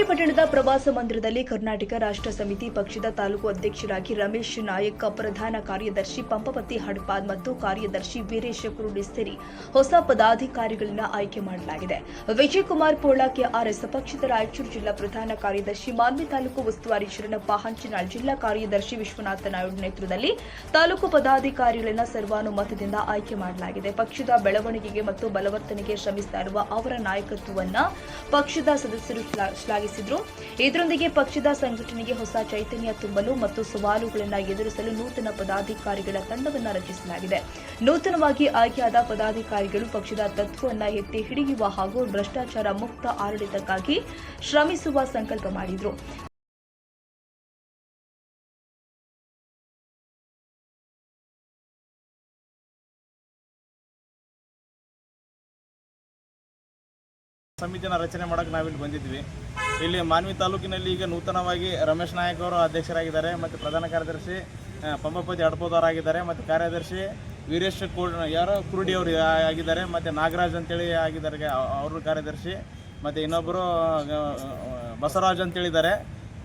ಪಿರಿಯಾಪಟ್ಟಣದ ಪ್ರವಾಸ ಮಂದಿರದಲ್ಲಿ ಕರ್ನಾಟಕ ರಾಷ್ಟ್ರ ಸಮಿತಿ ಪಕ್ಷದ ತಾಲೂಕು ಅಧ್ಯಕ್ಷರಾಗಿ ರಮೇಶ್ ನಾಯಕ್, ಪ್ರಧಾನ ಕಾರ್ಯದರ್ಶಿ ಪಂಪಪತಿ ಹಡ್ಪಾದ್ ಮತ್ತು ಕಾರ್ಯದರ್ಶಿ ವೀರೇಶ ಕುರುಡಿ ಸೇರಿ ಹೊಸ ಪದಾಧಿಕಾರಿಗಳನ್ನ ಆಯ್ಕೆ ಮಾಡಲಾಗಿದೆ. ವಿಜಯಕುಮಾರ್ ಪೋಳ ಕೆಆರ್ಎಸ್ ಪಕ್ಷದ ರಾಯಚೂರು ಜಿಲ್ಲಾ ಪ್ರಧಾನ ಕಾರ್ಯದರ್ಶಿ ಮಾನ್ವಿ ತಾಲೂಕು ಉಸ್ತುವಾರಿ ಶರಣಪ್ಪ ಹಂಚಿನಾಳ್ ಜಿಲ್ಲಾ ಕಾರ್ಯದರ್ಶಿ ವಿಶ್ವನಾಥ ನಾಯ್ಡು ನೇತೃತ್ವದಲ್ಲಿ ತಾಲೂಕು ಪದಾಧಿಕಾರಿಗಳನ್ನ ಸರ್ವಾನುಮತದಿಂದ ಆಯ್ಕೆ ಮಾಡಲಾಗಿದೆ. ಪಕ್ಷದ ಬೆಳವಣಿಗೆಗೆ ಮತ್ತು ಬಲವರ್ತನೆಗೆ ಶ್ರಮಿಸುತ್ತಿರುವ ಅವರ ನಾಯಕತ್ವವನ್ನ ಪಕ್ಷದ ಸದಸ್ಯರು ಶ್ಲಾ- ಶ್ಲಾಘಿಸಿದ್ರು ಇದರೊಂದಿಗೆ ಪಕ್ಷದ ಸಂಘಟನೆಗೆ ಹೊಸ ಚೈತನ್ಯ ತುಂಬಲು ಮತ್ತು ಸವಾಲುಗಳನ್ನು ಎದುರಿಸಲು ನೂತನ ಪದಾಧಿಕಾರಿಗಳ ತಂಡವನ್ನು ರಚಿಸಲಾಗಿದೆ. ನೂತನವಾಗಿ ಆಯ್ಕೆಯಾದ ಪದಾಧಿಕಾರಿಗಳು ಪಕ್ಷದ ತತ್ವವನ್ನು ಎತ್ತಿ ಹಿಡಿಯುವ ಹಾಗೂ ಭ್ರಷ್ಟಾಚಾರ ಮುಕ್ತ ಆಡಳಿತಕ್ಕಾಗಿ ಶ್ರಮಿಸುವ ಸಂಕಲ್ಪ ಮಾಡಿದ್ರು. ಸಮಿತಿನ ರಚನೆ ಮಾಡೋಕೆ ನಾವಿಲ್ಲಿ ಬಂದಿದ್ವಿ. ಇಲ್ಲಿ ಮಾನ್ವಿ ತಾಲೂಕಿನಲ್ಲಿ ಈಗ ನೂತನವಾಗಿ ರಮೇಶ್ ನಾಯಕ್ ಅವರು ಅಧ್ಯಕ್ಷರಾಗಿದ್ದಾರೆ ಮತ್ತು ಪ್ರಧಾನ ಕಾರ್ಯದರ್ಶಿ ಪಂಪಪತಿ ಅಡ್ಪೋದವರಾಗಿದ್ದಾರೆ ಮತ್ತು ಕಾರ್ಯದರ್ಶಿ ವೀರೇಶ್ ಕೋ ಯಾರೋ ಕುರುಡಿ ಅವರು ಆಗಿದ್ದಾರೆ ಮತ್ತು ನಾಗರಾಜ್ ಅಂತೇಳಿ ಆಗಿದ್ದಾರೆ ಅವರು ಕಾರ್ಯದರ್ಶಿ ಮತ್ತು ಇನ್ನೊಬ್ಬರು ಬಸವರಾಜ್ ಅಂತೇಳಿದ್ದಾರೆ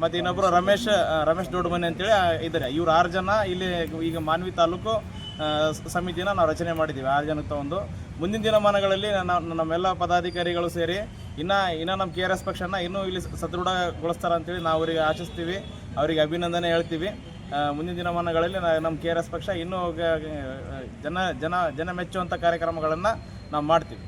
ಮತ್ತು ಇನ್ನೊಬ್ಬರು ರಮೇಶ್ ರಮೇಶ್ ದೊಡ್ಡಮನೆ ಅಂತೇಳಿ ಇದ್ದಾರೆ. ಇವ್ರು ಆರು ಜನ, ಇಲ್ಲಿ ಈಗ ಮಾನ್ವಿ ತಾಲೂಕು ಸಮಿತಿನ ನಾವು ರಚನೆ ಮಾಡಿದ್ದೀವಿ, ಆರು ಜನಕ್ಕೆ ತಗೊಂಡು. ಮುಂದಿನ ದಿನಮಾನಗಳಲ್ಲಿ ನಮ್ಮೆಲ್ಲ ಪದಾಧಿಕಾರಿಗಳು ಸೇರಿ, ಇನ್ನು ಇನ್ನು ನಮ್ಮ ಕೆ ಆರ್ ಎಸ್ ಪಕ್ಷನ ಇನ್ನೂ ಇಲ್ಲಿ ಸದೃಢಗೊಳಿಸ್ತಾರೆ ಅಂತೇಳಿ ನಾವು ಅವರಿಗೆ ಆಶಿಸ್ತೀವಿ, ಅವರಿಗೆ ಅಭಿನಂದನೆ ಹೇಳ್ತೀವಿ. ಮುಂದಿನ ದಿನಮಾನಗಳಲ್ಲಿ ನಮ್ಮ ಕೆ ಆರ್ ಎಸ್ ಪಕ್ಷ ಇನ್ನೂ ಜನ ಜನ ಜನ ಮೆಚ್ಚುವಂಥ ಕಾರ್ಯಕ್ರಮಗಳನ್ನು ನಾವು ಮಾಡ್ತೀವಿ.